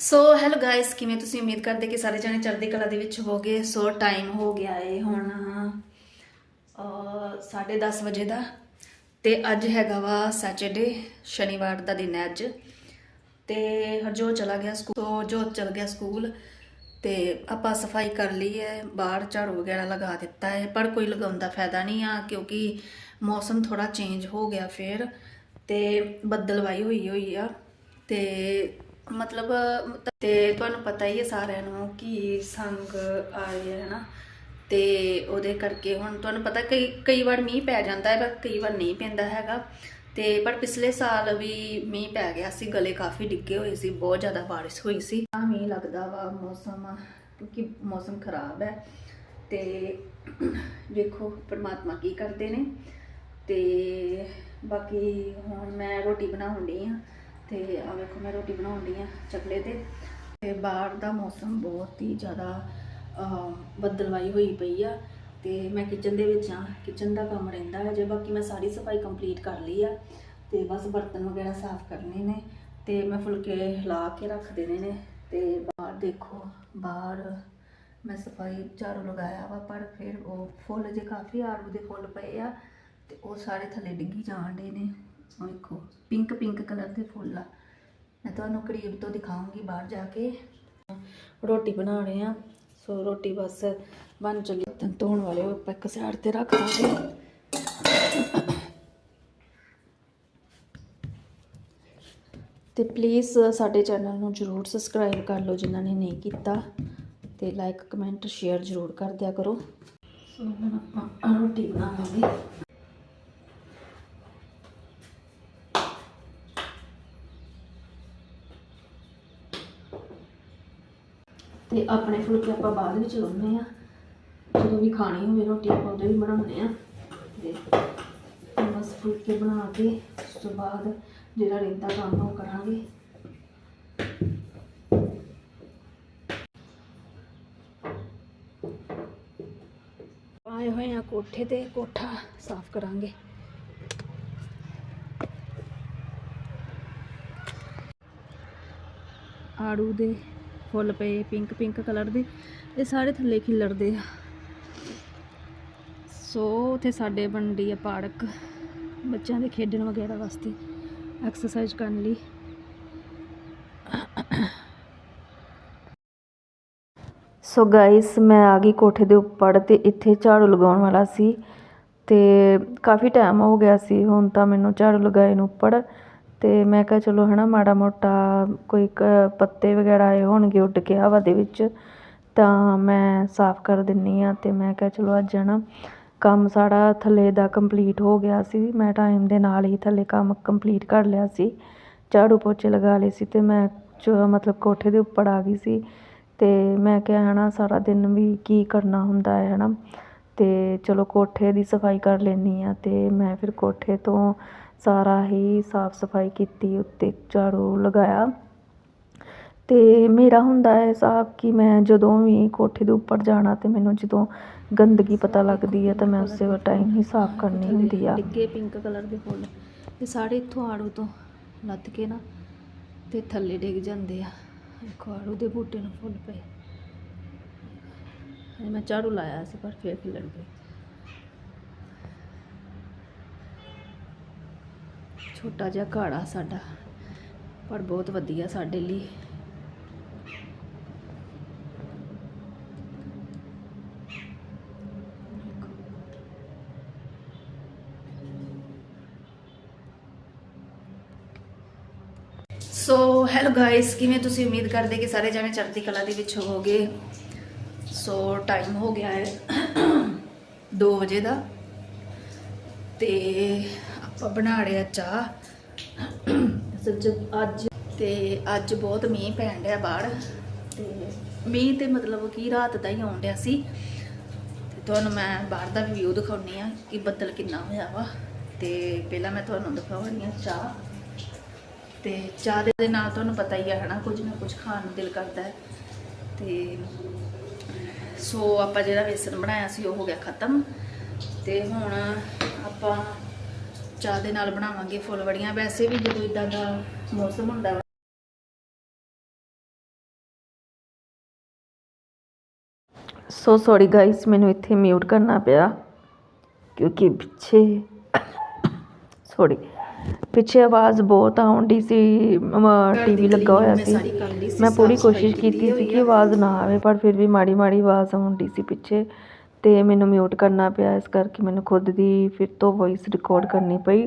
So hello guys ਕਿਵੇਂ ਤੁਸੀਂ ਉਮੀਦ ਕਰਦੇ ਕਿ ਸਾਰੇ ਜਣੇ ਚੜ੍ਹਦੀ ਕਲਾ ਦੇ ਵਿੱਚ ਹੋਗੇ ਸੋ ਟਾਈਮ ਹੋ ਗਿਆ ਏ ਹੁਣ ਅ 10:30 ਵਜੇ ਦਾ ਤੇ ਅੱਜ ਹੈਗਾ ਵਾ ਸੈਚਰਡੇ ਸ਼ਨੀਵਾਰ ਦਾ ਦਿਨ ਹੈ ਅੱਜ। ਤੇ ਹਰਜੋਤ ਚਲਾ ਗਿਆ ਸਕੂਲ ਤੋਂ ਜੋ ਚਲ ਗਿਆ ਸਕੂਲ ਤੇ ਆਪਾਂ ਸਫ਼ਾਈ ਕਰ ਲਈ ਹੈ, ਬਾਹਰ ਝਾੜੂ ਵਗੈਰਾ ਲਗਾ ਦਿੱਤਾ ਹੈ, ਪਰ ਕੋਈ ਲਗਾਉਣ ਦਾ ਫਾਇਦਾ ਨਹੀਂ ਆ ਕਿਉਂਕਿ ਮੌਸਮ ਥੋੜਾ ਚੇਂਜ ਹੋ ਗਿਆ ਫੇਰ ਤੇ ਬੱਦਲਵਾਈ ਹੋਈ ਹੋਈ ਆ ਤੇ ਮਤਲਬ, ਤੇ ਤੁਹਾਨੂੰ ਪਤਾ ਹੀ ਹੈ ਸਾਰਿਆਂ ਨੂੰ ਕਿ ਸੰਗ ਆ ਰਹੀ ਹੈ ਨਾ ਤੇ ਉਹਦੇ ਕਰਕੇ ਹੁਣ ਤੁਹਾਨੂੰ ਪਤਾ ਕਈ ਕਈ ਵਾਰ ਮੀਂਹ ਪੈ ਜਾਂਦਾ ਹੈ, ਪਰ ਕਈ ਵਾਰ ਨਹੀਂ ਪੈਂਦਾ ਹੈਗਾ। ਤੇ ਪਰ ਪਿਛਲੇ ਸਾਲ ਵੀ ਮੀਂਹ ਪੈ ਗਿਆ ਸੀ, ਗਲੇ ਕਾਫੀ ਡਿੱਗੇ ਹੋਏ ਸੀ, ਬਹੁਤ ਜ਼ਿਆਦਾ ਬਾਰਿਸ਼ ਹੋਈ ਸੀ। ਆ ਮੀਂਹ ਲੱਗਦਾ ਵਾ, ਮੌਸਮ, ਕਿਉਂਕਿ ਮੌਸਮ ਖਰਾਬ ਹੈ। ਤੇ ਵੇਖੋ, ਪਰਮਾਤਮਾ ਕੀ ਕਰਦੇ ਨੇ। ਤੇ ਬਾਕੀ ਹੁਣ ਮੈਂ ਰੋਟੀ ਬਣਾਉਣ ਡਈ ਆ ਤੇ ਆ ਵੇਖੋ ਮੈਂ ਰੋਟੀ ਬਣਾਉਂਦੀ ਡਈ ਆ ਚਕਲੇ ਤੇ। ਤੇ ਬਾਹਰ ਦਾ ਮੌਸਮ ਬਹੁਤ ਹੀ ਜ਼ਿਆਦਾ ਅਹ, ਬੱਦਲਵਾਈ ਹੋਈ ਪਈ ਆ। ਤੇ ਮੈਂ ਕਿਚਨ ਦੇ ਵਿੱਚ ਆ ਕਿਚਨ ਦਾ ਕੰਮ ਰਹਿੰਦਾ ਹੈ ਜੇ ਬਾਕੀ ਮੈਂ ਸਾਰੀ ਸਫ਼ਾਈ ਕੰਪਲੀਟ ਕਰ ਲਈ ਆ। ਤੇ ਬਸ ਬਰਤਨ ਵਗੈਰਾ ਸਾਫ਼ ਕਰਨੇ ਨੇ ਤੇ ਮੈਂ ਫੁਲਕੇ ਹਿਲਾ ਕੇ ਰੱਖ ਦੇਣੇ ਨੇ। ਤੇ ਬਾਹਰ ਦੇਖੋ ਬਾਹਰ ਮੈਂ ਸਫ਼ਾਈ ਝਾੜੂ ਲਗਾਇਆ ਵਾ ਪਰ ਫਿਰ ਉਹ ਫੁੱਲ ਜੇ ਕਾਫੀ ਆੜੂ ਦੇ ਫੁੱਲ ਪਏ ਆ ਤੇ ਉਹ ਸਾਰੇ ਥੱਲੇ ਡਿੱਗੀ ਜਾਣ ਡੇ ਨੇ। ਉਹ ਦੇਖੋ ਪਿੰਕ ਪਿੰਕ ਕਲਰ ਦੇ ਫੁੱਲ ਆ। ਮੈਂ ਤੁਹਾਨੂੰ ਕਰੀਬ ਤੋਂ ਦਿਖਾਉਂਗੀ ਬਾਹਰ ਜਾ ਕੇ। ਰੋਟੀ ਬਣਾ ਰਹੇ ਆ ਸੋ ਰੋਟੀ ਬਸ ਬਣ ਚੱਲੀ ਤਾਂ ਧੋਣ ਵਾਲੇ ਆਪਾਂ ਇੱਕ ਸਾਈਡ ਤੇ ਰੱਖ ਦਾਂਗੇ। ਤੇ ਪਲੀਜ਼ ਸਾਡੇ ਚੈਨਲ ਨੂੰ ਜਰੂਰ ਸਬਸਕ੍ਰਾਈਬ ਕਰ ਲਓ ਜਿਨ੍ਹਾਂ ਨੇ ਨਹੀਂ ਕੀਤਾ। ਤੇ ਲਾਈਕ ਕਮੈਂਟ ਸ਼ੇਅਰ ਜਰੂਰ ਕਰ ਦਿਆ ਕਰੋ। ਸੋ ਹੁਣ ਆਪਾਂ ਰੋਟੀ ਬਣਾਵਾਂਗੇ। ਤੇ ਆਪਣੇ ਫੁਲਕੇ ਆਪਾਂ ਬਾਅਦ ਵਿੱਚ ਲਾਉਨੇ ਆ ਜਦੋਂ ਵੀ ਖਾਣੀ ਹੋਵੇ, ਰੋਟੀ ਆਪਾਂ ਉਦੋਂ ਵੀ ਬਣਾਉਂਦੇ ਆ ਤੇ ਬਸ ਫੁਲਕੇ ਬਣਾ ਕੇ, ਉਸ ਤੋਂ ਬਾਅਦ ਜਿਹੜਾ ਰਹਿੰਦਾ ਕੰਮ ਉਹ ਕਰਾਂਗੇ। ਆਏ ਹੋਏ ਆ ਕੋਠੇ ਤੇ, ਕੋਠਾ ਸਾਫ਼ ਕਰਾਂਗੇ। ਆੜੂ ਦੇ ਫੁੱਲ ਪਏ ਪਿੰਕ ਪਿੰਕ ਕਲਰ ਦੇ, ਇਹ ਸਾਰੇ ਥੱਲੇ ਖਿਲਰਦੇ ਆ। ਸੋ ਉਥੇ ਸਾਡੇ ਬਣਦੀ ਆ ਪਾਰਕ, ਬੱਚਿਆਂ ਦੇ ਖੇਡਣ ਵਗੈਰਾ ਵਾਸਤੇ ਐਕਸਰਸਾਈਜ਼ ਕਰਨ ਲਈ। ਸੋ ਗਾਇਸ ਮੈਂ ਆ ਗਈ ਕੋਠੇ ਦੇ ਉੱਪਰ ਤੇ ਇੱਥੇ ਝਾੜੂ ਲਗਾਉਣ ਵਾਲਾ ਸੀ ਤੇ ਕਾਫੀ ਟਾਈਮ ਹੋ ਗਿਆ ਸੀ, ਹੁਣ ਤਾਂ ਮੈਨੂੰ ਝਾੜੂ ਲਗਾਏ ਨੂੰ ਉੱਪਰ। ਅਤੇ ਮੈਂ ਕਿਹਾ ਚਲੋ ਹੈ ਨਾ ਮਾੜਾ ਮੋਟਾ ਕੋਈ ਕ- ਪੱਤੇ ਵਗੈਰਾ ਆਏ ਹੋਣਗੇ ਉੱਡ ਕੇ ਹਵਾ ਦੇ ਵਿੱਚ, ਤਾਂ ਮੈਂ ਸਾਫ਼ ਕਰ ਦਿੰਦੀ ਹਾਂ ਅਤੇ ਮੈਂ ਕਿਹਾ ਚਲੋ ਅੱਜ ਹੈ ਨਾ ਕੰਮ ਸਾਰਾ ਥੱਲੇ ਦਾ ਕੰਪਲੀਟ ਹੋ ਗਿਆ ਸੀ, ਮੈਂ ਟਾਈਮ ਦੇ ਨਾਲ ਹੀ ਥੱਲੇ ਕੰਮ ਕੰਪਲੀਟ ਕਰ ਲਿਆ ਸੀ, ਝਾੜੂ ਪੋਚੇ ਲਗਾ ਲਏ ਸੀ ਅਤੇ ਮੈਂ ਜੋ ਮਤਲਬ ਕੋਠੇ ਦੇ ਉੱਪਰ ਆ ਗਈ ਸੀ ਅਤੇ ਮੈਂ ਕਿਹਾ ਹੈ ਨਾ ਸਾਰਾ ਦਿਨ ਵੀ ਕੀ ਕਰਨਾ ਹੁੰਦਾ ਹੈ ਹੈ ਨਾ ਅਤੇ ਚਲੋ ਕੋਠੇ ਦੀ ਸਫ਼ਾਈ ਕਰ ਲੈਂਦੀ ਹਾਂ ਅਤੇ ਮੈਂ ਫਿਰ ਕੋਠੇ ਤੋਂ ਸਾਰਾ ਹੀ ਸਾਫ਼ ਸਫ਼ਾਈ ਕੀਤੀ ਉੱਤੇ ਝਾੜੂ ਲਗਾਇਆ। ਤੇ ਮੇਰਾ ਹੁੰਦਾ ਹੈ ਸਾਫ਼ ਕਿ ਮੈਂ ਜਦੋਂ ਵੀ ਕੋਠੇ ਦੇ ਉੱਪਰ ਜਾਣਾ ਤੇ ਮੈਨੂੰ ਜਦੋਂ ਗੰਦਗੀ ਪਤਾ ਲੱਗਦੀ ਹੈ ਤਾਂ ਮੈਂ ਉਸੇ ਟਾਈਮ ਹੀ ਸਾਫ਼ ਕਰਨੀ ਹੁੰਦੀ ਆ। ਡਿੱਗੇ ਪਿੰਕ ਕਲਰ ਦੇ ਫੁੱਲ। ਇਹ ਸਾਰੇ ਇੱਥੋਂ ਆੜੂ ਤੋਂ ਲੱਥ ਕੇ ਨਾ ਤੇ ਥੱਲੇ ਡਿੱਗ ਜਾਂਦੇ ਆ। ਦੇਖੋ ਆੜੂ ਦੇ ਬੂਟੇ ਨੂੰ ਫੁੱਲ ਪਏ। ਮੈਂ ਝਾੜੂ ਲਾਇਆ ਸੀ ਪਰ ਫੇਰ ਖਿਲੜ ਗਏ ਛੋਟਾ ਜਿਹਾ ਘਾੜਾ ਸਾਡਾ, ਪਰ ਬਹੁਤ ਵਧੀਆ ਸਾਡੇ ਲਈ। ਸੋ ਹੈਲੋ ਗਾਇਸ ਕਿਵੇਂ ਤੁਸੀਂ ਉਮੀਦ ਕਰਦੇ ਕਿ ਸਾਰੇ ਜਣੇ ਚੜ੍ਹਦੀ ਕਲਾ ਦੇ ਵਿੱਚ ਹੋਵੋਗੇ? ਸੋ ਟਾਈਮ ਹੋ ਗਿਆ ਹੈ 2 ਵਜੇ ਦਾ। ਤੇ ਆਪਾਂ ਬਣਾ ਰਿਹਾ ਚਾਹ। ਅਸਲ 'ਚ ਅੱਜ ਤੇ ਅੱਜ ਬਹੁਤ ਮੀਂਹ ਪੈਣ ਡਿਆ ਬਾਹਰ। ਤੇ ਮੀਂਹ ਤੇ ਮਤਲਬ ਕੀ ਰਾਤ ਦਾ ਹੀ ਆਉਣ ਡਿਆ ਸੀ। ਤੇ ਤੁਹਾਨੂੰ ਮੈਂ ਬਾਹਰ ਦਾ ਵੀ ਵਿਊ ਦਿਖਾਉਣੀ ਆ ਕਿ ਬੱਦਲ ਕਿੰਨਾ ਹੋਇਆ ਵਾ। ਤੇ ਪਹਿਲਾਂ ਮੈਂ ਤੁਹਾਨੂੰ ਦਿਖਾਉਣੀ ਆ ਚਾਹ। ਤੇ ਚਾਹ ਦੇ ਨਾਲ ਤੁਹਾਨੂੰ ਪਤਾ ਹੀ ਹੈ ਹਨਾ, ਕੁਝ ਨਾ ਕੁਝ ਖਾਣ ਨੂੰ ਦਿਲ ਕਰਦਾ ਹੈ। ਤੇ ਸੋ ਆਪਾਂ ਜਿਹੜਾ ਵੇਸਣ ਬਣਾਇਆ ਸੀ, ਉਹ ਹੋ ਗਿਆ ਖਤਮ। ਤੇ ਹੁਣ ਆਪਾਂ ਚਾਹ ਦੇ ਨਾਲ ਬਣਾਵਾਂਗੇ ਫੁੱਲ ਵੜੀਆਂ। ਵੈਸੇ ਵੀ ਜਦੋਂ ਇਦਾਂ ਦਾ ਮੌਸਮ ਹੁੰਦਾ ਸੋ ਸੌਰੀ ਗਾਇਸ ਮੈਨੂੰ ਇੱਥੇ ਮਿਊਟ ਕਰਨਾ ਪਿਆ ਕਿਉਂਕਿ ਪਿੱਛੇ ਸੌਰੀ ਪਿੱਛੇ ਆਵਾਜ਼ ਬਹੁਤ ਆਉਂਦੀ ਸੀ ਟੀਵੀ ਲੱਗਾ ਹੋਇਆ ਸੀ। ਮੈਂ ਪੂਰੀ ਕੋਸ਼ਿਸ਼ ਕੀਤੀ ਸੀ ਕਿ ਆਵਾਜ਼ ਨਾ ਆਵੇ ਪਰ ਫਿਰ ਵੀ ਮਾੜੀ ਮਾੜੀ ਆਵਾਜ਼ ਆਉਂਦੀ ਸੀ ਪਿੱਛੇ। ਅਤੇ ਮੈਨੂੰ ਮਿਊਟ ਕਰਨਾ ਪਿਆ, ਇਸ ਕਰਕੇ ਮੈਨੂੰ ਖੁਦ ਦੀ ਫਿਰ ਤੋਂ ਵੋਇਸ ਰਿਕਾਰਡ ਕਰਨੀ ਪਈ।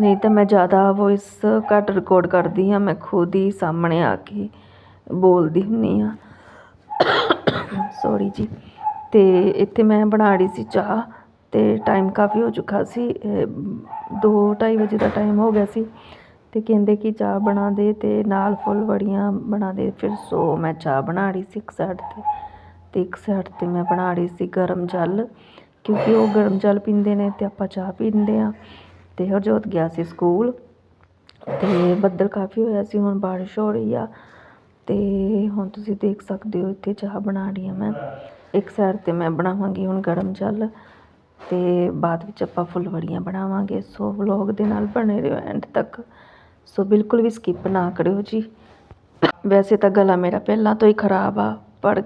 ਨਹੀਂ ਤਾਂ ਮੈਂ ਜ਼ਿਆਦਾ ਵੋਇਸ ਘੱਟ ਰਿਕਾਰਡ ਕਰਦੀ ਹਾਂ, ਮੈਂ ਖੁਦ ਹੀ ਸਾਹਮਣੇ ਆ ਕੇ ਬੋਲਦੀ ਹੁੰਦੀ ਹਾਂ। ਸੋਰੀ ਜੀ। ਅਤੇ ਇੱਥੇ ਮੈਂ ਬਣਾ ਰਹੀ ਸੀ ਚਾਹ ਅਤੇ ਟਾਈਮ ਕਾਫੀ ਹੋ ਚੁੱਕਾ ਸੀ ਦੋ ਢਾਈ ਵਜੇ ਦਾ ਟਾਈਮ ਹੋ ਗਿਆ ਸੀ। ਅਤੇ ਕਹਿੰਦੇ ਕਿ ਚਾਹ ਬਣਾ ਦੇ ਅਤੇ ਨਾਲ ਫੁੱਲ ਵੜੀਆਂ ਬਣਾ ਦੇ, ਫਿਰ ਸੋ ਮੈਂ ਚਾਹ ਬਣਾ ਰਹੀ ਸੀ ਇੱਕ ਸਾਈਡ ਤੇ। ਅਤੇ ਇੱਕ ਸਾਈਡ ਤੇ ਮੈਂ ਬਣਾ ਰਹੀ ਸੀ ਗਰਮ ਜਲ, ਕਿਉਂਕਿ ਉਹ ਗਰਮ ਜਲ ਪੀਂਦੇ ਨੇ ਅਤੇ ਆਪਾਂ ਚਾਹ ਪੀਂਦੇ ਹਾਂ। ਅਤੇ ਹਰਜੋਤ ਗਿਆ ਸੀ ਸਕੂਲ ਅਤੇ ਬੱਦਲ ਕਾਫੀ ਹੋਇਆ ਸੀ, ਹੁਣ ਬਾਰਿਸ਼ ਹੋ ਰਹੀ ਆ। ਅਤੇ ਹੁਣ ਤੁਸੀਂ ਦੇਖ ਸਕਦੇ ਹੋ, ਇੱਥੇ ਚਾਹ ਬਣਾ ਰਹੀ ਹਾਂ ਮੈਂ। ਇੱਕ ਸਾਈਡ ਤੇ ਮੈਂ ਬਣਾਵਾਂਗੀ ਹੁਣ ਗਰਮ ਜਲ ਅਤੇ ਬਾਅਦ ਵਿੱਚ ਆਪਾਂ ਫੁੱਲਵੜੀਆਂ ਬਣਾਵਾਂਗੇ। ਸੋ ਵਲੌਗ ਦੇ ਨਾਲ ਬਣੇ ਰਹੋ ਐਂਡ ਤੱਕ। ਸੋ ਬਿਲਕੁਲ ਵੀ ਸਕਿਪ ਨਾ ਕਰਿਓ ਜੀ। ਵੈਸੇ ਤਾਂ ਗਲਾ ਮੇਰਾ ਪਹਿਲਾਂ ਤੋਂ ਹੀ ਖਰਾਬ ਆ, ਪਰ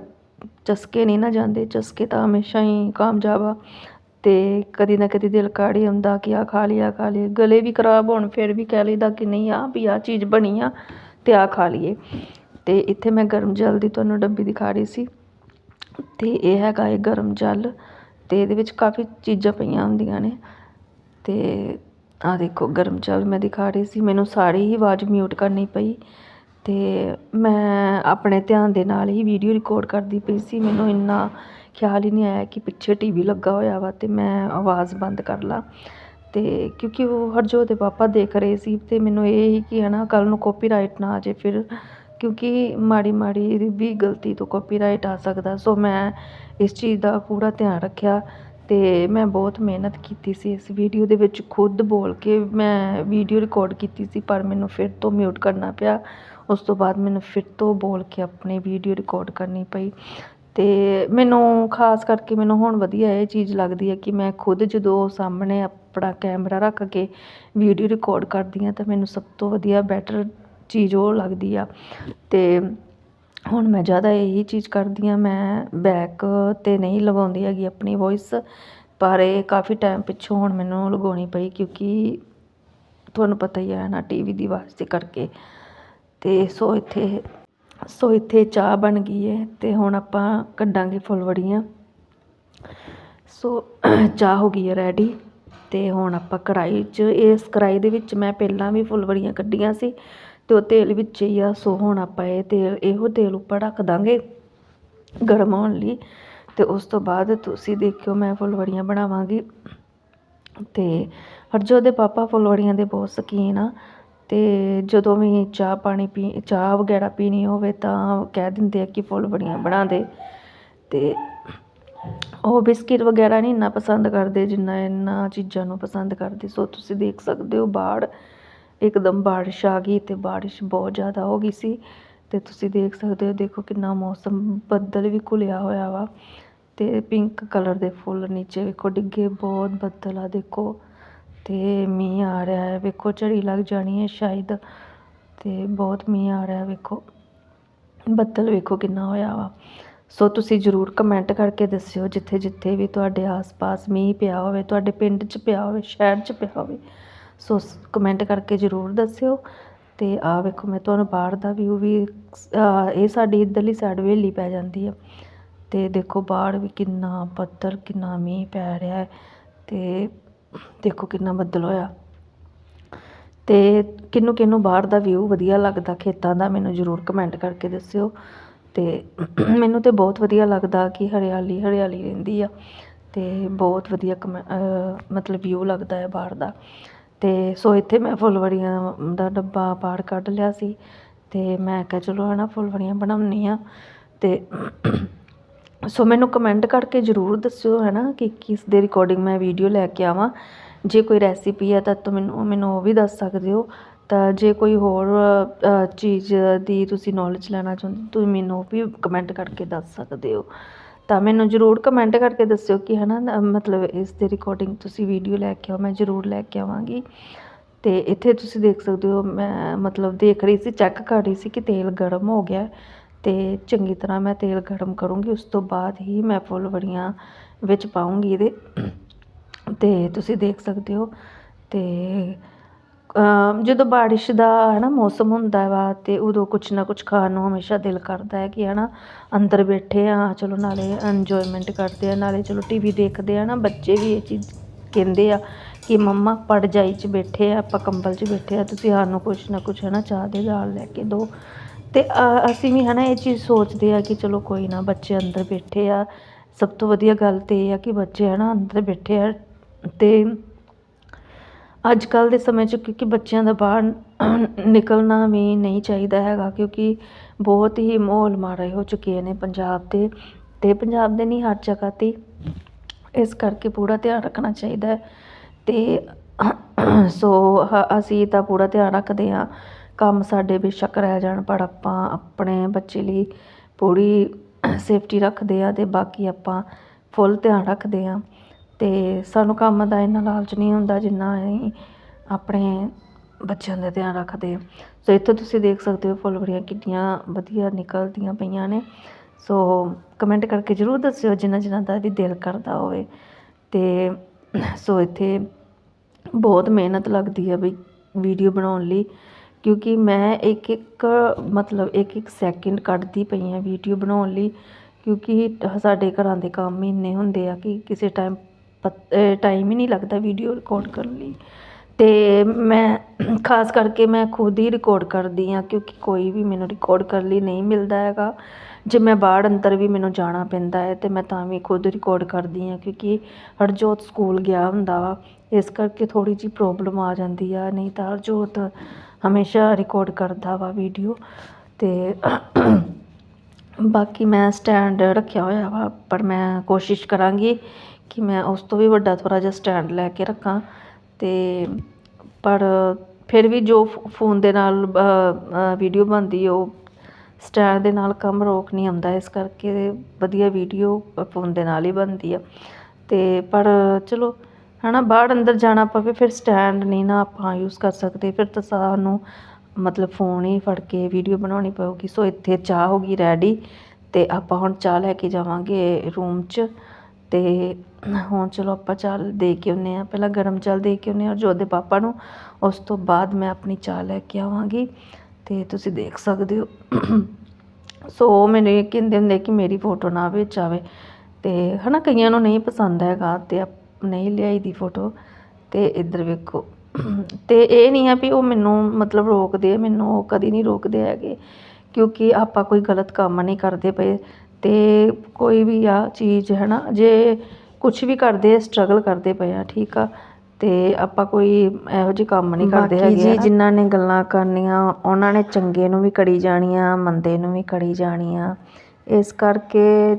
ਚਸਕੇ ਨਹੀਂ ਨਾ ਜਾਂਦੇ, ਚਸਕੇ ਤਾਂ ਹਮੇਸ਼ਾ ਹੀ ਕਾਮਯਾਬ ਆ। ਅਤੇ ਕਦੀ ਨਾ ਕਦੀ ਦਿਲ ਕਾੜੀ ਹੁੰਦਾ ਕਿ ਆਹ ਖਾ ਲਿਆ ਖਾ ਲਈਏ। ਗਲੇ ਵੀ ਖਰਾਬ ਹੋਣ, ਫਿਰ ਵੀ ਕਹਿ ਲਈਦਾ ਕਿ ਨਹੀਂ, ਆਹ ਵੀ ਆਹ ਚੀਜ਼ ਬਣੀ ਆ ਅਤੇ ਆਹ ਖਾ ਲਈਏ। ਅਤੇ ਇੱਥੇ ਮੈਂ ਗਰਮ ਜਲ ਦੀ ਤੁਹਾਨੂੰ ਡੱਬੀ ਦਿਖਾ ਰਹੀ ਸੀ। ਅਤੇ ਇਹ ਹੈਗਾ ਇਹ ਗਰਮ ਜਲ ਅਤੇ ਇਹਦੇ ਵਿੱਚ ਕਾਫੀ ਚੀਜ਼ਾਂ ਪਈਆਂ ਹੁੰਦੀਆਂ ਨੇ। ਅਤੇ ਆਹ ਦੇਖੋ, ਗਰਮ ਜਲ ਮੈਂ ਦਿਖਾ ਰਹੀ ਸੀ। ਮੈਨੂੰ ਸਾਰੀ ਹੀ ਆਵਾਜ਼ ਮਿਊਟ ਕਰਨੀ ਪਈ। ਤੇ ਮੈਂ ਆਪਣੇ ਧਿਆਨ ਦੇ ਨਾਲ ਹੀ ਵੀਡੀਓ ਰਿਕਾਰਡ ਕਰਦੀ ਪਈ ਸੀ। ਮੈਨੂੰ ਇੰਨਾ ਖਿਆਲ ਹੀ ਨਹੀਂ ਆਇਆ ਕਿ ਪਿੱਛੇ ਟੀ ਵੀ ਲੱਗਾ ਹੋਇਆ ਵਾ ਅਤੇ ਮੈਂ ਆਵਾਜ਼ ਬੰਦ ਕਰ ਲਾਂ। ਅਤੇ ਕਿਉਂਕਿ ਉਹ ਹਰਜੋਤ ਦੇ ਪਾਪਾ ਦੇਖ ਰਹੇ ਸੀ ਅਤੇ ਮੈਨੂੰ ਇਹ ਹੀ ਕਿ ਹੈ ਨਾ ਕੱਲ੍ਹ ਨੂੰ ਕਾਪੀਰਾਈਟ ਨਾ ਆ ਜਾਵੇ ਫਿਰ, ਕਿਉਂਕਿ ਮਾੜੀ ਮਾੜੀ ਵੀ ਗਲਤੀ ਤੋਂ ਕਾਪੀਰਾਈਟ ਆ ਸਕਦਾ। ਸੋ ਮੈਂ ਇਸ ਚੀਜ਼ ਦਾ ਪੂਰਾ ਧਿਆਨ ਰੱਖਿਆ ਅਤੇ ਮੈਂ ਬਹੁਤ ਮਿਹਨਤ ਕੀਤੀ ਸੀ ਇਸ ਵੀਡੀਓ ਦੇ ਵਿੱਚ। ਖੁਦ ਬੋਲ ਕੇ ਮੈਂ ਵੀਡੀਓ ਰਿਕਾਰਡ ਕੀਤੀ ਸੀ, ਪਰ ਮੈਨੂੰ ਫਿਰ ਤੋਂ ਮਿਊਟ ਕਰਨਾ ਪਿਆ। ਉਸ ਤੋਂ ਬਾਅਦ ਮੈਨੂੰ ਫਿਰ ਤੋਂ ਬੋਲ ਕੇ ਆਪਣੀ ਵੀਡੀਓ ਰਿਕਾਰਡ ਕਰਨੀ ਪਈ ਅਤੇ ਮੈਨੂੰ ਖਾਸ ਕਰਕੇ ਮੈਨੂੰ ਹੁਣ ਵਧੀਆ ਇਹ ਚੀਜ਼ ਲੱਗਦੀ ਹੈ ਕਿ ਮੈਂ ਖੁਦ ਜਦੋਂ ਸਾਹਮਣੇ ਆਪਣਾ ਕੈਮਰਾ ਰੱਖ ਕੇ ਵੀਡੀਓ ਰਿਕਾਰਡ ਕਰਦੀ ਹਾਂ ਤਾਂ ਮੈਨੂੰ ਸਭ ਤੋਂ ਵਧੀਆ ਬੈਟਰ ਚੀਜ਼ ਉਹ ਲੱਗਦੀ ਆ। ਅਤੇ ਹੁਣ ਮੈਂ ਜ਼ਿਆਦਾ ਇਹੀ ਚੀਜ਼ ਕਰਦੀ ਹਾਂ, ਮੈਂ ਬੈਕ ਤੇ ਨਹੀਂ ਲਗਾਉਂਦੀ ਹੈਗੀ ਆਪਣੀ ਵੌਇਸ ਪਰ ਇਹ ਕਾਫੀ ਟਾਈਮ ਪਿੱਛੋਂ ਹੁਣ ਮੈਨੂੰ ਲਗਾਉਣੀ ਪਈ ਕਿਉਂਕਿ ਤੁਹਾਨੂੰ ਪਤਾ ਹੀ ਹੈ ਨਾ ਟੀਵੀ ਦੀ ਆਵਾਜ਼ ਦੇ ਕਰਕੇ। ਅਤੇ ਸੋ ਇੱਥੇ ਸੋ ਇੱਥੇ ਚਾਹ ਬਣ ਗਈ ਹੈ ਅਤੇ ਹੁਣ ਆਪਾਂ ਕੱਢਾਂਗੇ ਫੁੱਲਵੜੀਆਂ। ਸੋ ਚਾਹ ਹੋ ਗਈ ਹੈ ਰੈਡੀ ਅਤੇ ਹੁਣ ਆਪਾਂ ਕੜਾਈ 'ਚ, ਇਸ ਕੜਾਈ ਦੇ ਵਿੱਚ ਮੈਂ ਪਹਿਲਾਂ ਵੀ ਫੁੱਲਵੜੀਆਂ ਕੱਢੀਆਂ ਸੀ ਅਤੇ ਉਹ ਤੇਲ ਵਿੱਚ ਹੀ ਆ, ਸੋ ਹੁਣ ਆਪਾਂ ਇਹ ਤੇਲ, ਇਹੋ ਤੇਲ ਉੱਪਰ ਰੱਖ ਦਾਂਗੇ ਗਰਮ ਹੋਣ ਲਈ ਅਤੇ ਉਸ ਤੋਂ ਬਾਅਦ ਤੁਸੀਂ ਦੇਖਿਓ ਮੈਂ ਫੁੱਲਵੜੀਆਂ ਬਣਾਵਾਂਗੀ। ਅਤੇ ਹਰਜੋ ਦੇ ਪਾਪਾ ਫੁੱਲਵੜੀਆਂ ਦੇ ਬਹੁਤ ਸ਼ੌਕੀਨ ਆ ਅਤੇ ਜਦੋਂ ਵੀ ਚਾਹ ਪਾਣੀ ਪੀ, ਚਾਹ ਵਗੈਰਾ ਪੀਣੀ ਹੋਵੇ ਤਾਂ ਕਹਿ ਦਿੰਦੇ ਆ ਕਿ ਫੁੱਲਵੜੀਆਂ ਬਣਾ ਦੇ। ਅਤੇ ਉਹ ਬਿਸਕਿਟ ਵਗੈਰਾ ਨਹੀਂ ਇੰਨਾ ਪਸੰਦ ਕਰਦੇ ਜਿੰਨਾ ਇਹਨਾਂ ਚੀਜ਼ਾਂ ਨੂੰ ਪਸੰਦ ਕਰਦੇ। ਸੋ ਤੁਸੀਂ ਦੇਖ ਸਕਦੇ ਹੋ ਬਾੜ, ਇੱਕਦਮ ਬਾਰਿਸ਼ ਆ ਗਈ ਅਤੇ ਬਾਰਿਸ਼ ਬਹੁਤ ਜ਼ਿਆਦਾ ਹੋ ਗਈ ਸੀ। ਅਤੇ ਤੁਸੀਂ ਦੇਖ ਸਕਦੇ ਹੋ, ਦੇਖੋ ਕਿੰਨਾ ਮੌਸਮ ਬੱਦਲ ਵੀ ਘੁਲਿਆ ਹੋਇਆ ਵਾ। ਅਤੇ ਪਿੰਕ ਕਲਰ ਦੇ ਫੁੱਲ ਨੀਚੇ ਵੇਖੋ, ਡਿੱਗੇ ਬਹੁਤ ਬੱਦਲ ਆ, ਦੇਖੋ। ਤੇ ਮੀਂਹ ਆ ਰਿਹਾ ਹੈ। ਵੇਖੋ, ਝੜੀ ਲੱਗ ਜਾਣੀ ਹੈ ਸ਼ਾਇਦ ਤੇ ਬਹੁਤ ਮੀਂਹ ਆ ਰਿਹਾ ਵੇਖੋ, ਬੱਦਲ ਵੇਖੋ ਕਿੰਨਾ ਹੋਇਆ ਵਾ। ਸੋ ਤੁਸੀਂ ਜਰੂਰ ਕਮੈਂਟ ਕਰਕੇ ਦੱਸਿਓ ਜਿੱਥੇ ਜਿੱਥੇ ਵੀ ਤੁਹਾਡੇ ਆਸ-ਪਾਸ ਮੀਂਹ ਪਿਆ ਹੋਵੇ, ਤੁਹਾਡੇ ਪਿੰਡ 'ਚ ਪਿਆ ਹੋਵੇ, ਸ਼ਹਿਰ 'ਚ ਪਿਆ ਹੋਵੇ। ਸੋ ਕਮੈਂਟ ਕਰਕੇ ਜਰੂਰ ਦੱਸਿਓ। ਤੇ ਆ ਵੇਖੋ, ਮੈਂ ਤੁਹਾਨੂੰ ਬਾਹਰ ਦਾ ਵਿਊ ਵੀ ਇਹ ਸਾਡੀ ਇੱਧਰਲੀ ਸਾਈਡ ਹਵੇਲੀ ਪੈ ਜਾਂਦੀ ਆ ਤੇ ਦੇਖੋ ਬਾਹਰ ਵੀ ਕਿੰਨਾ ਬੱਦਲ, ਕਿੰਨਾ ਮੀਂਹ ਪੈ ਰਿਹਾ ਹੈ। ਤੇ ਦੇਖੋ ਕਿੰਨਾ ਬੱਦਲ ਹੋਇਆ। ਤੇ ਕਿਹਨੂੰ ਕਿਹਨੂੰ ਬਾਹਰ ਦਾ ਵਿਊ ਵਧੀਆ ਲੱਗਦਾ ਖੇਤਾਂ ਦਾ ਮੈਨੂੰ ਜ਼ਰੂਰ ਕਮੈਂਟ ਕਰਕੇ ਦੱਸਿਓ। ਤੇ ਮੈਨੂੰ ਤੇ ਬਹੁਤ ਵਧੀਆ ਲੱਗਦਾ ਕਿ ਹਰਿਆਲੀ ਹਰਿਆਲੀ ਰਹਿੰਦੀ ਆ। ਤੇ ਬਹੁਤ ਵਧੀਆ ਕਮੈ- ਮਤਲਬ ਵਿਊ ਲੱਗਦਾ ਹੈ ਬਾਹਰ ਦਾ। ਤੇ ਸੋ ਇੱਥੇ ਮੈਂ ਫੁੱਲਵੜੀਆਂ ਦਾ ਡੱਬਾ ਬਾਹਰ ਕੱਢ ਲਿਆ ਸੀ। ਤੇ ਮੈਂ ਕਿਹਾ ਚਲੋ ਹਨਾ ਫੁੱਲਵੜੀਆਂ ਬਣਾਉਣੀ ਆ ਤੇ ਸੋ ਮੈਨੂੰ ਕਮੈਂਟ ਕਰਕੇ ਜ਼ਰੂਰ ਦੱਸਿਓ ਹੈ ਨਾ ਕਿ ਕਿਸ ਦੇ ਰਿਕਾਰਡਿੰਗ ਮੈਂ ਵੀਡੀਓ ਲੈ ਕੇ ਆਵਾਂ। ਜੇ ਕੋਈ ਰੈਸਿਪੀ ਹੈ ਤਾਂ ਤੁ ਮੈਨੂੰ ਮੈਨੂੰ ਉਹ ਵੀ ਦੱਸ ਸਕਦੇ ਹੋ। ਤਾਂ ਜੇ ਕੋਈ ਹੋਰ ਚੀਜ਼ ਦੀ ਤੁਸੀਂ ਨੌਲੇਜ ਲੈਣਾ ਚਾਹੁੰਦੇ ਤੁਸੀਂ ਮੈਨੂੰ ਉਹ ਵੀ ਕਮੈਂਟ ਕਰਕੇ ਦੱਸ ਸਕਦੇ ਹੋ। ਤਾਂ ਮੈਨੂੰ ਜ਼ਰੂਰ ਕਮੈਂਟ ਕਰਕੇ ਦੱਸਿਓ ਕਿ ਹੈ ਨਾ ਮਤਲਬ ਇਸ ਦੇ ਰਿਕਾਰਡਿੰਗ ਤੁਸੀਂ ਵੀਡੀਓ ਲੈ ਕੇ ਆਓ, ਮੈਂ ਜ਼ਰੂਰ ਲੈ ਕੇ ਆਵਾਂਗੀ। ਤੇ ਇੱਥੇ ਤੁਸੀਂ ਦੇਖ ਸਕਦੇ ਹੋ, ਮੈਂ ਮਤਲਬ ਦੇਖ ਰਹੀ ਸੀ ਚੈੱਕ ਕਰ ਰਹੀ ਸੀ ਕਿ ਤੇਲ ਗਰਮ ਹੋ ਗਿਆ ਅਤੇ ਚੰਗੀ ਤਰ੍ਹਾਂ ਮੈਂ ਤੇਲ ਗਰਮ ਕਰੂੰਗੀ, ਉਸ ਤੋਂ ਬਾਅਦ ਹੀ ਮੈਂ ਫੁੱਲ ਵੜੀਆਂ ਵਿੱਚ ਪਾਊਂਗੀ ਇਹਦੇ। ਤੇ ਤੁਸੀਂ ਦੇਖ ਸਕਦੇ ਹੋ ਅਤੇ ਜਦੋਂ ਬਾਰਿਸ਼ ਦਾ ਹੈ ਨਾ ਮੌਸਮ ਹੁੰਦਾ ਵਾ ਅਤੇ ਉਦੋਂ ਕੁਛ ਨਾ ਕੁਛ ਖਾਣ ਨੂੰ ਹਮੇਸ਼ਾ ਦਿਲ ਕਰਦਾ ਹੈ ਕਿ ਹੈ ਨਾ ਅੰਦਰ ਬੈਠੇ ਆ ਚਲੋ ਨਾਲੇ ਇੰਜੋਏਮੈਂਟ ਕਰਦੇ ਆ ਨਾਲੇ ਚਲੋ ਟੀ ਵੀ ਦੇਖਦੇ ਆ ਨਾ ਬੱਚੇ ਵੀ ਇਹ ਚੀਜ਼ ਕਹਿੰਦੇ ਆ ਕਿ ਮੰਮਾ ਪੜਜਾਈ 'ਚ ਬੈਠੇ ਆ, ਆਪਾਂ ਕੰਬਲ 'ਚ ਬੈਠੇ ਆ, ਤੁਸੀਂ ਸਾਨੂੰ ਕੁਛ ਨਾ ਕੁਛ ਹੈ ਨਾ ਚਾਹ ਦੇ ਨਾਲ ਲੈ ਕੇ ਦਿਓ ਅਤੇ ਅਸੀਂ ਵੀ ਹੈ ਨਾ ਇਹ ਚੀਜ਼ ਸੋਚਦੇ ਹਾਂ ਕਿ ਚਲੋ ਕੋਈ ਨਾ ਬੱਚੇ ਅੰਦਰ ਬੈਠੇ ਆ। ਸਭ ਤੋਂ ਵਧੀਆ ਗੱਲ ਤਾਂ ਇਹ ਆ ਕਿ ਬੱਚੇ ਹੈ ਨਾ ਅੰਦਰ ਬੈਠੇ ਆ ਅਤੇ ਅੱਜ ਕੱਲ੍ਹ ਦੇ ਸਮੇਂ 'ਚ ਕਿਉਂਕਿ ਬੱਚਿਆਂ ਦਾ ਬਾਹਰ ਨਿਕਲਣਾ ਵੀ ਨਹੀਂ ਚਾਹੀਦਾ ਹੈਗਾ ਕਿਉਂਕਿ ਬਹੁਤ ਹੀ ਮਾਹੌਲ ਮਾੜੇ ਹੋ ਚੁੱਕੇ ਨੇ ਪੰਜਾਬ ਦੇ ਅਤੇ ਪੰਜਾਬ ਦੇ ਨਹੀਂ ਹਰ ਜਗ੍ਹਾ ਤੇ ਇਸ ਕਰਕੇ ਪੂਰਾ ਧਿਆਨ ਰੱਖਣਾ ਚਾਹੀਦਾ ਅਤੇ ਸੋ ਹ- ਅਸੀਂ ਤਾਂ ਪੂਰਾ ਧਿਆਨ ਰੱਖਦੇ ਹਾਂ ਕੰਮ ਸਾਡੇ ਬੇਸ਼ੱਕ ਰਹਿ ਜਾਣ, ਪਰ ਆਪਾਂ ਆਪਣੇ ਬੱਚੇ ਲਈ ਪੂਰੀ ਸੇਫਟੀ ਰੱਖਦੇ ਹਾਂ ਅਤੇ ਬਾਕੀ ਆਪਾਂ ਫੁੱਲ ਧਿਆਨ ਰੱਖਦੇ ਹਾਂ ਅਤੇ ਸਾਨੂੰ ਕੰਮ ਦਾ ਇੰਨਾ ਲਾਲਚ ਨਹੀਂ ਹੁੰਦਾ ਜਿੰਨਾ ਅਸੀਂ ਆਪਣੇ ਬੱਚਿਆਂ ਦਾ ਧਿਆਨ ਰੱਖਦੇ ਹਾਂ ਸੋ ਇੱਥੋਂ ਤੁਸੀਂ ਦੇਖ ਸਕਦੇ ਹੋ ਫੁੱਲਵਰੀਆਂ ਕਿੰਨੀਆਂ ਵਧੀਆ ਨਿਕਲਦੀਆਂ ਪਈਆਂ ਨੇ। ਸੋ ਕਮੈਂਟ ਕਰਕੇ ਜ਼ਰੂਰ ਦੱਸਿਓ ਜਿਨ੍ਹਾਂ ਜਿਨ੍ਹਾਂ ਦਾ ਵੀ ਦਿਲ ਕਰਦਾ ਹੋਵੇ। ਅਤੇ ਸੋ ਇੱਥੇ ਬਹੁਤ ਮਿਹਨਤ ਲੱਗਦੀ ਹੈ ਵੀ ਵੀਡੀਓ ਬਣਾਉਣ ਲਈ। ਕਿਉਂਕਿ ਮੈਂ ਇੱਕ ਇੱਕ ਮਤਲਬ ਇੱਕ ਇੱਕ ਸੈਕਿੰਡ ਕੱਢਦੀ ਪਈ ਹਾਂ ਵੀਡੀਓ ਬਣਾਉਣ ਲਈ, ਕਿਉਂਕਿ ਸਾਡੇ ਘਰਾਂ ਦੇ ਕੰਮ ਹੀ ਇੰਨੇ ਹੁੰਦੇ ਆ ਕਿ ਕਿਸੇ ਟਾਈਮ ਪਤ ਟਾਈਮ ਹੀ ਨਹੀਂ ਲੱਗਦਾ ਵੀਡੀਓ ਰਿਕਾਰਡ ਕਰਨ ਲਈ। ਅਤੇ ਮੈਂ, ਖਾਸ ਕਰਕੇ ਮੈਂ ਖੁਦ ਹੀ ਰਿਕਾਰਡ ਕਰਦੀ ਹਾਂ, ਕਿਉਂਕਿ ਕੋਈ ਵੀ ਮੈਨੂੰ ਰਿਕਾਰਡ ਕਰਨ ਲਈ ਨਹੀਂ ਮਿਲਦਾ ਹੈਗਾ। ਜੇ ਮੈਂ ਬਾਹਰ ਅੰਦਰ ਵੀ ਮੈਨੂੰ ਜਾਣਾ ਪੈਂਦਾ ਹੈ, ਤੇ ਮੈਂ ਤਾਂ ਵੀ ਖੁਦ ਰਿਕਾਰਡ ਕਰਦੀ ਹਾਂ, ਕਿਉਂਕਿ ਹਰਜੋਤ ਸਕੂਲ ਗਿਆ ਹੁੰਦਾ ਵਾ। ਇਸ ਕਰਕੇ ਥੋੜ੍ਹੀ ਜਿਹੀ ਪ੍ਰੋਬਲਮ ਆ ਜਾਂਦੀ ਆ, ਨਹੀਂ ਤਾਂ ਹਰਜੋਤ ਹਮੇਸ਼ਾ ਰਿਕਾਰਡ ਕਰਦਾ ਵਾ ਵੀਡੀਓ ਅਤੇ ਬਾਕੀ ਮੈਂ ਸਟੈਂਡ ਰੱਖਿਆ ਹੋਇਆ ਵਾ, ਪਰ ਮੈਂ ਕੋਸ਼ਿਸ਼ ਕਰਾਂਗੀ ਕਿ ਮੈਂ ਉਸ ਤੋਂ ਵੀ ਵੱਡਾ ਥੋੜ੍ਹਾ ਜਿਹਾ ਸਟੈਂਡ ਲੈ ਕੇ ਰੱਖਾਂ ਅਤੇ ਪਰ ਫਿਰ ਵੀ ਜੋ ਫੋਨ ਦੇ ਨਾਲ ਵੀਡੀਓ ਬਣਦੀ ਉਹ ਸਟੈਂਡ ਦੇ ਨਾਲ ਕੰਮ ਰੋਕ ਨਹੀਂ ਆਉਂਦਾ, ਇਸ ਕਰਕੇ ਵਧੀਆ ਵੀਡੀਓ ਫੋਨ ਦੇ ਨਾਲ ਹੀ ਬਣਦੀ ਆ। ਅਤੇ ਪਰ ਚਲੋ ਹੈ ਨਾ ਬਾਹਰ ਅੰਦਰ ਜਾਣਾ ਪਵੇ, ਫਿਰ ਸਟੈਂਡ ਨਹੀਂ ਨਾ ਆਪਾਂ ਯੂਜ਼ ਕਰ ਸਕਦੇ। ਫਿਰ ਤਾਂ ਸਾਨੂੰ ਮਤਲਬ ਫੋਨ ਹੀ ਫੜ ਕੇ ਵੀਡੀਓ ਬਣਾਉਣੀ ਪਊਗੀ। ਸੋ ਇੱਥੇ ਚਾਹ ਹੋ ਗਈ ਰੈਡੀ ਅਤੇ ਆਪਾਂ ਹੁਣ ਚਾਹ ਲੈ ਕੇ ਜਾਵਾਂਗੇ ਰੂਮ 'ਚ ਅਤੇ ਹੁਣ ਚਲੋ ਆਪਾਂ ਚਾਹ ਦੇ ਕੇ ਆਉਂਦੇ ਹਾਂ। ਪਹਿਲਾਂ ਗਰਮ ਚਾਹ ਦੇ ਕੇ ਆਉਂਦੇ ਹਾਂ ਜੋ ਦੇ ਪਾਪਾ ਨੂੰ, ਉਸ ਤੋਂ ਬਾਅਦ ਮੈਂ ਆਪਣੀ ਚਾਹ ਲੈ ਕੇ ਆਵਾਂਗੀ ਅਤੇ ਤੁਸੀਂ ਦੇਖ ਸਕਦੇ ਹੋ। ਸੋ ਮੈਨੂੰ ਇਹ ਕਹਿੰਦੇ ਹੁੰਦੇ ਕਿ ਮੇਰੀ ਫੋਟੋ ਨਾ ਵਿੱਚ ਆਵੇ ਅਤੇ ਹੈ ਨਾ ਕਈਆਂ ਨੂੰ ਨਹੀਂ ਪਸੰਦ ਹੈਗਾ ਅਤੇ ਆਪ- ਨਹੀਂ ਲਿਆਈ ਦੀ ਫੋਟੋ ਤੇ ਇੱਧਰ ਵੇਖੋ। ਤੇ ਇਹ ਨਹੀਂ ਆ ਵੀ ਉਹ ਮੈਨੂੰ ਮਤਲਬ ਰੋਕਦੇ ਆ ਮੈਨੂੰ ਉਹ ਕਦੀ ਨਹੀਂ ਰੋਕਦੇ ਹੈਗੇ ਕਿਉਂਕਿ ਆਪਾਂ ਕੋਈ ਗਲਤ ਕੰਮ ਨਹੀਂ ਕਰਦੇ ਪਏ ਤੇ ਕੋਈ ਵੀ ਆ ਚੀਜ਼ ਹੈ ਨਾ ਜੇ ਕੁਝ ਵੀ ਕਰਦੇ ਸਟਰਗਲ ਕਰਦੇ ਪਏ ਆ ਠੀਕ ਆ ਤੇ ਆਪਾਂ ਕੋਈ ਇਹੋ ਜਿਹੇ ਕੰਮ ਨਹੀਂ ਕਰਦੇ ਹੈਗੇ ਜੀ ਜਿਨ੍ਹਾਂ ਨੇ ਗੱਲਾਂ ਕਰਨੀਆਂ ਉਹਨਾਂ ਨੇ ਚੰਗੇ ਨੂੰ ਵੀ ਕੜੀ ਜਾਣੀਆਂ ਮੰਦੇ ਨੂੰ ਵੀ ਕੜੀ ਜਾਣੀਆਂ। ਇਸ ਕਰਕੇ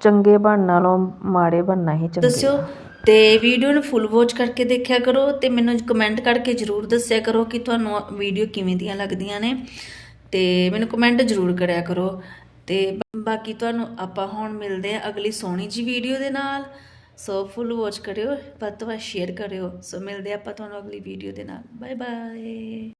ਚੰਗੇ ਬਣਨ ਨਾਲੋਂ ਮਾੜੇ ਬਣਨਾ ਹੀ ਚੰਗੇ ਦੱਸਿਓ ਤੇ ਵੀਡੀਓ ਨੂੰ ਫੁੱਲ ਵਾਚ ਕਰਕੇ ਦੇਖਿਆ ਕਰੋ ਤੇ ਮੈਨੂੰ ਕਮੈਂਟ ਕਰਕੇ ਜਰੂਰ ਦੱਸਿਆ ਕਰੋ ਕਿ ਤੁਹਾਨੂੰ ਵੀਡੀਓ ਕਿਵੇਂ ਦੀਆਂ ਲੱਗਦੀਆਂ ਨੇ ਤੇ ਮੈਨੂੰ ਕਮੈਂਟ ਜਰੂਰ ਕਰਿਆ ਕਰੋ ਤੇ ਬਾਕੀ ਤੁਹਾਨੂੰ ਆਪਾਂ ਹੁਣ ਮਿਲਦੇ ਆ ਅਗਲੀ ਸੋਹਣੀ ਜੀ ਵੀਡੀਓ ਦੇ ਨਾਲ। ਸੋ ਫੁੱਲ ਵਾਚ ਕਰਿਓ, ਵੱਧ ਤੋਂ ਵੱਧ ਸ਼ੇਅਰ ਕਰਿਓ। ਸੋ ਮਿਲਦੇ ਆਪਾਂ ਤੁਹਾਨੂੰ ਅਗਲੀ ਵੀਡੀਓ ਦੇ ਨਾਲ। Bye bye